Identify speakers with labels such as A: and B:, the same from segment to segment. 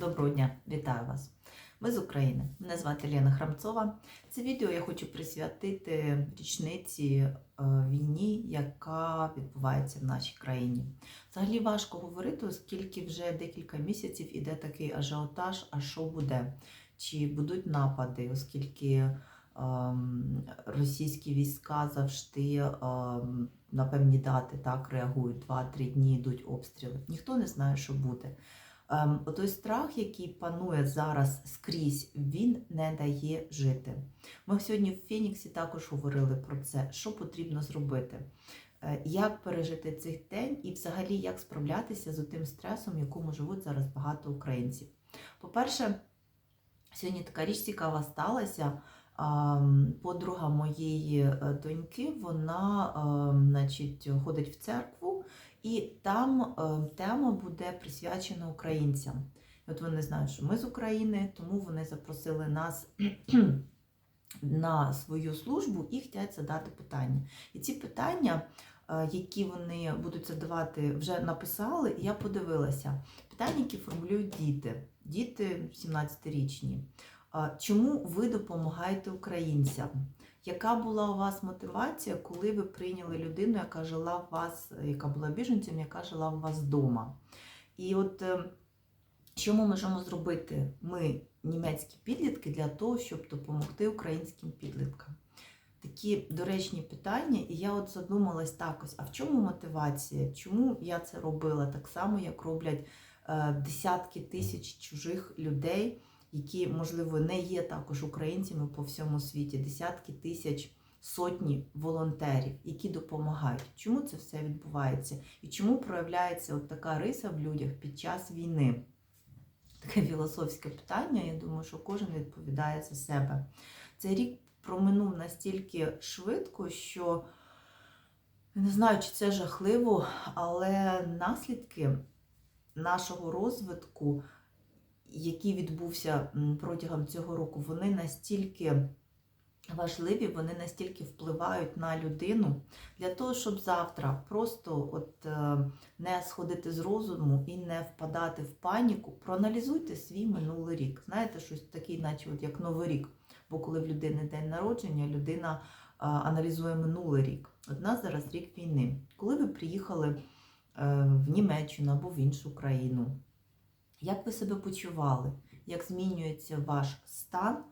A: Доброго дня, вітаю вас. Ми з України. Мене звати Лена Храмцова. Це відео я хочу присвятити річниці е, війні, яка відбувається в нашій країні. Взагалі важко говорити, оскільки вже декілька місяців іде такий ажіотаж, а що буде? Чи будуть напади, оскільки ем, російські війська завжди ем, на певні дати так реагують, 2-3 дні йдуть обстріли. Ніхто не знає, що буде. Ем, Той страх, який панує зараз скрізь, він не дає жити. Ми сьогодні в Феніксі також говорили про це, що потрібно зробити, Е, як пережити цей день і взагалі як справлятися з тим стресом, в якому живуть зараз багато українців. По-перше, сьогодні така річ цікава сталася. Подруга моєї е, доньки, вона ем, значить, ходить в церкву, і там е, тема буде присвячена українцям. От вони знають, що ми з України, тому вони запросили нас на свою службу і хочуть задати питання. І ці питання, е, які вони будуть задавати, вже написали, і я подивилася. Питання, які формулюють діти, діти 17-річні. А Чому ви допомагаєте українцям? Яка була у вас мотивація, коли ви прийняли людину, яка жила в вас, яка була біженцем, яка жила у вас вдома? І от е, що ми можемо зробити, ми, німецькі підлітки, для того, щоб допомогти українським підліткам? Такі доречні питання, і я от задумалась так а в чому мотивація? Чому я це робила так само, як роблять е, десятки тисяч чужих людей? Які, можливо, не є також українцями по всьому світі, десятки тисяч, сотні волонтерів, які допомагають. Чому це все відбувається? І чому проявляється от така риса в людях під час війни? Таке філософське питання, я думаю, що кожен відповідає за себе. Цей рік проминув настільки швидко, що не знаю, чи це жахливо, але наслідки нашого розвитку який відбувся протягом цього року, вони настільки важливі, вони настільки впливають на людину для того, щоб завтра просто от е, не сходити з розуму і не впадати в паніку, проаналізуйте свій минулий рік. Знаєте, щось таке, наче от як новий рік. Бо коли в людини день народження, людина аналізує минулий рік. От нас зараз рік війни. Коли ви приїхали е, в Німеччину або в іншу країну, як ви себе почували? Як змінюється ваш стан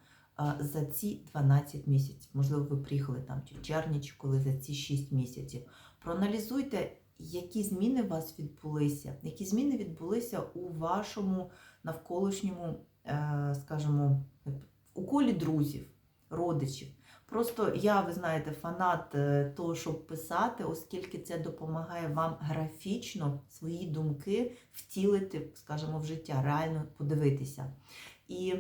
A: за ці 12 місяців? Можливо, ви приїхали там чи в червні, чи коли за ці 6 місяців. Проаналізуйте, які зміни у вас відбулися, які зміни відбулися у вашому навколишньому, е, скажімо, у колі друзів, родичів. Просто я, ви знаєте, фанат е, того, щоб писати, оскільки це допомагає вам графічно свої думки втілити, скажімо, в життя, реально подивитися. І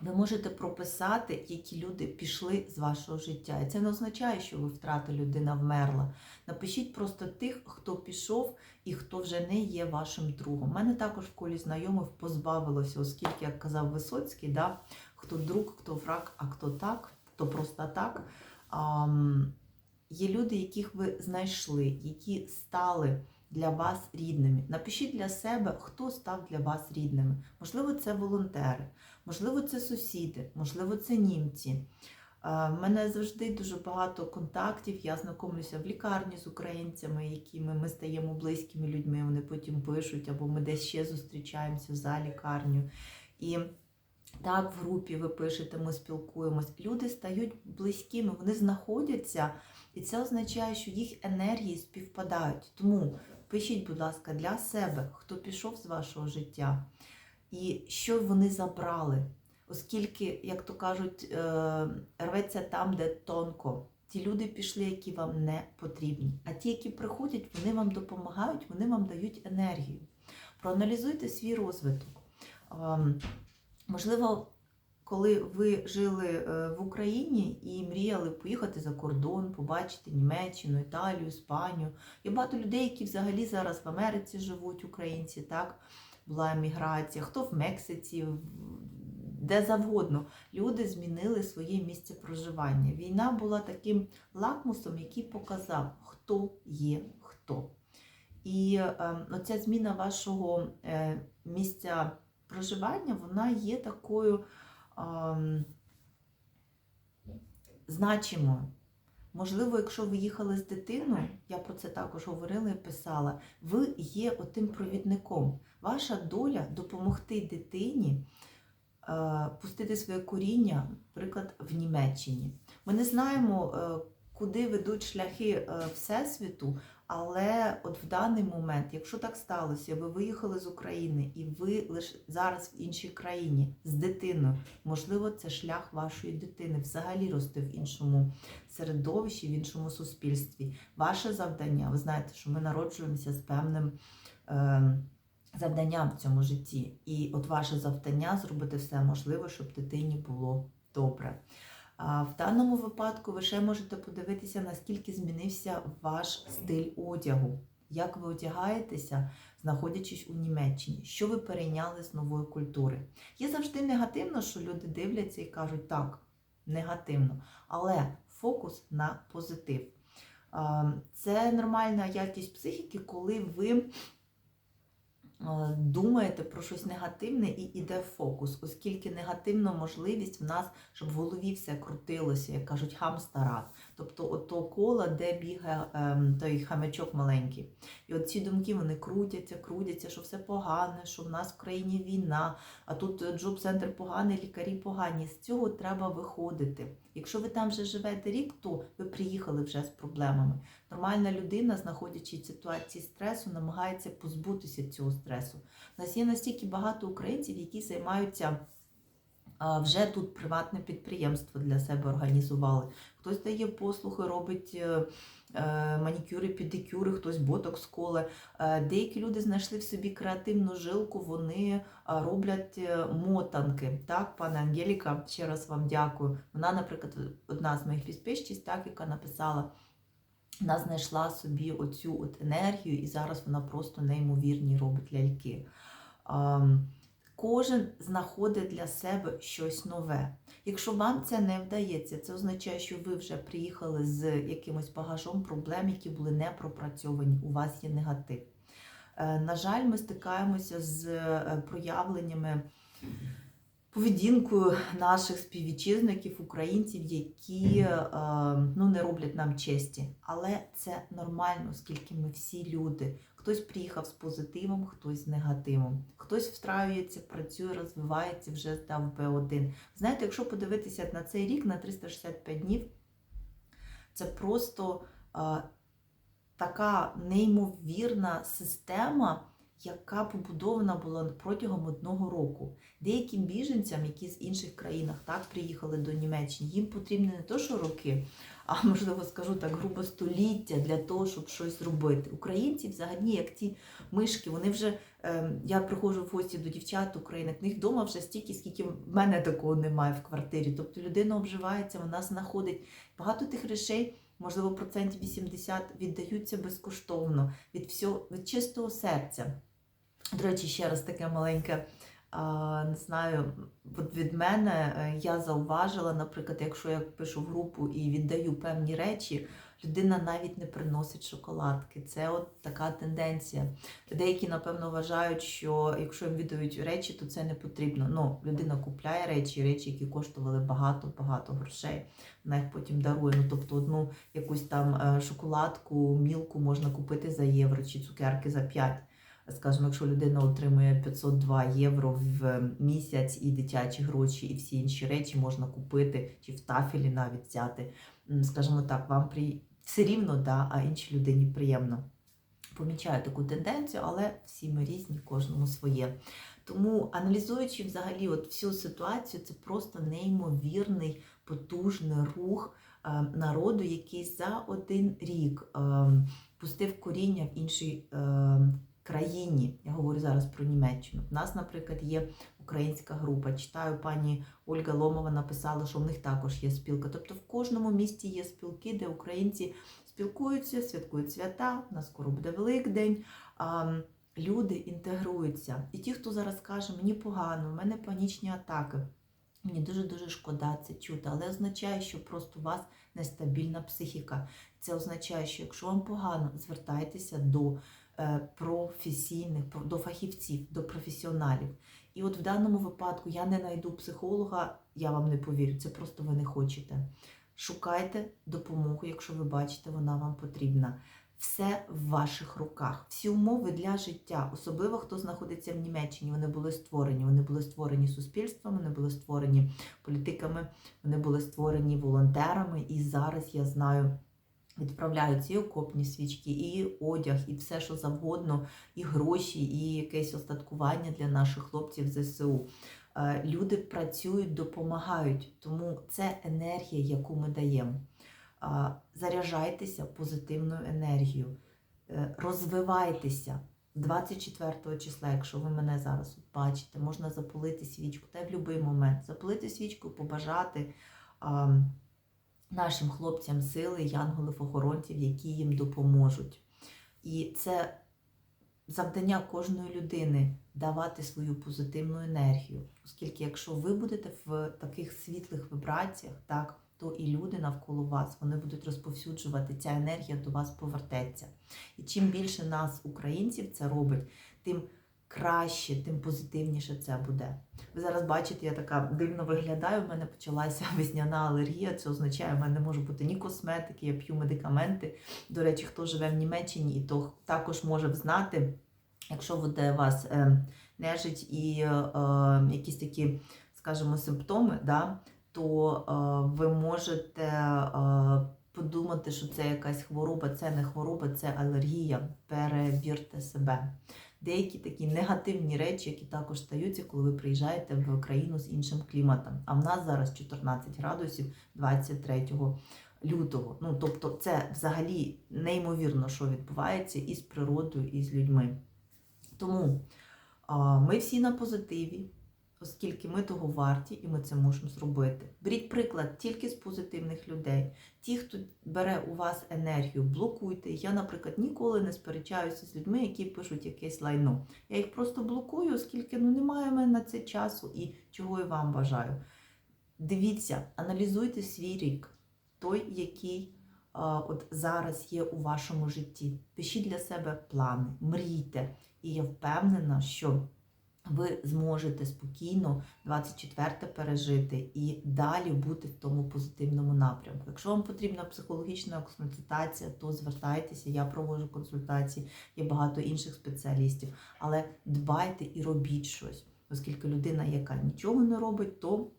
A: ви можете прописати, які люди пішли з вашого життя. І це не означає, що ви втратили, людина вмерла. Напишіть просто тих, хто пішов і хто вже не є вашим другом. У мене також в колі знайомих позбавилося, оскільки, як казав Висоцький, да, хто друг, хто враг, а хто так то просто так. Є люди, яких ви знайшли, які стали для вас рідними. Напишіть для себе, хто став для вас рідними. Можливо, це волонтери, можливо, це сусіди, можливо, це німці. У мене завжди дуже багато контактів. Я знайомлюся в лікарні з українцями, якими ми стаємо близькими людьми. Вони потім пишуть, або ми десь ще зустрічаємося за лікарню. І так, в групі ви пишете, ми спілкуємось. Люди стають близькими, вони знаходяться, і це означає, що їх енергії співпадають. Тому пишіть, будь ласка, для себе, хто пішов з вашого життя, і що вони забрали. Оскільки, як то кажуть, е, рветься там, де тонко. Ті люди пішли, які вам не потрібні. А ті, які приходять, вони вам допомагають, вони вам дають енергію. Проаналізуйте свій розвиток. Можливо, коли ви жили е, в Україні і мріяли поїхати за кордон, побачити Німеччину, Італію, Іспанію. Є багато людей, які взагалі зараз в Америці живуть, українці, так? Була еміграція, хто в Мексиці, де завгодно. Люди змінили своє місце проживання. Війна була таким лакмусом, який показав, хто є хто. І е, оця зміна вашого е, місця проживання вона є такою ем, значимою. Можливо, якщо ви їхали з дитиною, я про це також говорила і писала, ви є отим провідником. Ваша доля допомогти дитині е, пустити своє коріння, наприклад, в Німеччині. Ми не знаємо, е, куди ведуть шляхи е, Всесвіту, але от в даний момент, якщо так сталося, ви виїхали з України і ви лише зараз в іншій країні з дитиною, можливо, це шлях вашої дитини взагалі рости в іншому середовищі, в іншому суспільстві. Ваше завдання, ви знаєте, що ми народжуємося з певним. Е, Завданням в цьому житті. І от ваше завдання зробити все можливе, щоб дитині було добре. В даному випадку ви ще можете подивитися, наскільки змінився ваш стиль одягу, як ви одягаєтеся, знаходячись у Німеччині, що ви перейняли з нової культури. Є завжди негативно, що люди дивляться і кажуть, так, негативно, але фокус на позитив. Це нормальна якість психіки, коли ви думаєте про щось негативне і йде фокус, оскільки негативна можливість в нас, щоб в голові все крутилося, як кажуть, хамстара. Тобто ото коло, де бігає ем, той хамячок маленький. І от ці думки вони крутяться, крутяться, що все погане, що в нас в країні війна, а тут джоб-центр поганий, лікарі погані. З цього треба виходити. Якщо ви там вже живете рік, то ви приїхали вже з проблемами. Нормальна людина, знаходячись в ситуації стресу, намагається позбутися цього стресу. У нас є настільки багато українців, які займаються вже тут приватне підприємство для себе організували. Хтось дає послуги, робить е, е, манікюри, педикюри, хтось ботокс коле. Е, Деякі люди знайшли в собі креативну жилку, вони роблять мотанки. Так, пане Ангеліка, ще раз вам дякую. Вона, наприклад, одна з моїх підписчиць, так, яка написала. Вона знайшла собі оцю от енергію, і зараз вона просто неймовірні робить ляльки. Кожен знаходить для себе щось нове. Якщо вам це не вдається, це означає, що ви вже приїхали з якимось багажом проблем, які були не пропрацьовані. У вас є негатив. Е, На жаль, ми стикаємося з е, проявленнями поведінкою наших співвітчизників, українців, які е, ну, не роблять нам честі. Але це нормально, оскільки ми всі люди. Хтось приїхав з позитивом, хтось з негативом. Хтось встраюється, працює, розвивається, вже здав Б1. Знаєте, якщо подивитися на цей рік, на 365 днів, це просто е, така неймовірна система, яка побудована була протягом одного року. Деяким біженцям, які з інших країнах так приїхали до Німеччини, їм потрібні не то, що роки, а можливо скажу так, грубо століття для того, щоб щось зробити. Українці взагалі, як ті мишки, вони вже е, я приходжу в гості до дівчат українок, в них вдома вже стільки, скільки в мене такого немає в квартирі. Тобто людина обживається, вона знаходить багато тих речей. Можливо, процентів 80 віддаються безкоштовно від всього від чистого серця. До речі, ще раз таке маленьке, не знаю, от від мене е, я зауважила, наприклад, якщо я пишу в групу і віддаю певні речі, людина навіть не приносить шоколадки. Це от така тенденція. Деякі, напевно, вважають, що якщо їм віддають речі, то це не потрібно. Ну, людина купляє речі, речі, які коштували багато-багато грошей. Вона їх потім дарує. Ну, тобто одну якусь там е, шоколадку, мілку можна купити за євро чи цукерки за 5. Скажімо, якщо людина отримує 502 євро в місяць і дитячі гроші, і всі інші речі можна купити, чи в тафелі навіть взяти. Скажімо так, вам при... все рівно, да, а іншій людині приємно. Помічаю таку тенденцію, але всі ми різні, кожному своє. Тому аналізуючи взагалі от всю ситуацію, це просто неймовірний потужний рух е, народу, який за один рік е, пустив коріння в іншій е, країні. Я говорю зараз про Німеччину. У нас, наприклад, є українська група. Читаю, пані Ольга Ломова написала, що в них також є спілка. Тобто в кожному місті є спілки, де українці спілкуються, святкують свята. У нас скоро буде Великдень. Люди інтегруються. І ті, хто зараз каже, мені погано, в мене панічні атаки. Мені дуже-дуже шкода це чути, але означає, що просто у вас нестабільна психіка. Це означає, що якщо вам погано, звертайтеся до професійних, до фахівців, до професіоналів. І от в даному випадку я не знайду психолога, я вам не повірю, це просто ви не хочете. Шукайте допомогу, якщо ви бачите, вона вам потрібна. Все в ваших руках. Всі умови для життя, особливо хто знаходиться в Німеччині, вони були створені. Вони були створені суспільством, вони були створені політиками, вони були створені волонтерами. І зараз я знаю, відправляють і окопні свічки, і одяг, і все, що завгодно, і гроші, і якесь остаткування для наших хлопців ЗСУ. Е, Люди працюють, допомагають, тому це енергія, яку ми даємо. Заряджайтеся позитивною енергією, Е, розвивайтеся. 24 числа, якщо ви мене зараз бачите, можна запалити свічку, та в будь-який момент запалити свічку, побажати нашим хлопцям сили, янголів-охоронців, які їм допоможуть. І це завдання кожної людини давати свою позитивну енергію, оскільки якщо ви будете в таких світлих вібраціях, так, то і люди навколо вас вони будуть розповсюджувати, ця енергія до вас повертеться. І чим більше нас, українців, це робить, тим краще, тим позитивніше це буде. Ви зараз бачите, я така дивно виглядаю. У мене почалася весняна алергія. Це означає, в мене не може бути ні косметики, я п'ю медикаменти. До речі, хто живе в Німеччині, і то також може знати, якщо буде вас е, нежить і е, е, якісь такі, скажімо, симптоми, да, то е, ви можете е, подумати, що це якась хвороба, це не хвороба, це алергія. Перевірте себе. Деякі такі негативні речі, які також стаються, коли ви приїжджаєте в країну з іншим кліматом. А в нас зараз 14 градусів 23 лютого. Ну, тобто, це взагалі неймовірно, що відбувається із природою, і з людьми. Тому ми всі на позитиві, оскільки ми того варті і ми це можемо зробити. Беріть приклад тільки з позитивних людей. Ті, хто бере у вас енергію, блокуйте. Я, наприклад, ніколи не сперечаюся з людьми, які пишуть якесь лайно. Я їх просто блокую, оскільки ну, немає в мене на це часу і чого я вам бажаю. Дивіться, аналізуйте свій рік, той, який от зараз є у вашому житті. Пишіть для себе плани, мрійте. І я впевнена, що ви зможете спокійно 24 пережити і далі бути в тому позитивному напрямку. Якщо вам потрібна психологічна консультація, то звертайтеся, я проводжу консультації, є багато інших спеціалістів. Але дбайте і робіть щось, оскільки людина, яка нічого не робить, то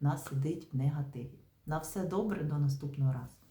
A: вона сидить в негативі. На все добре, до наступного разу.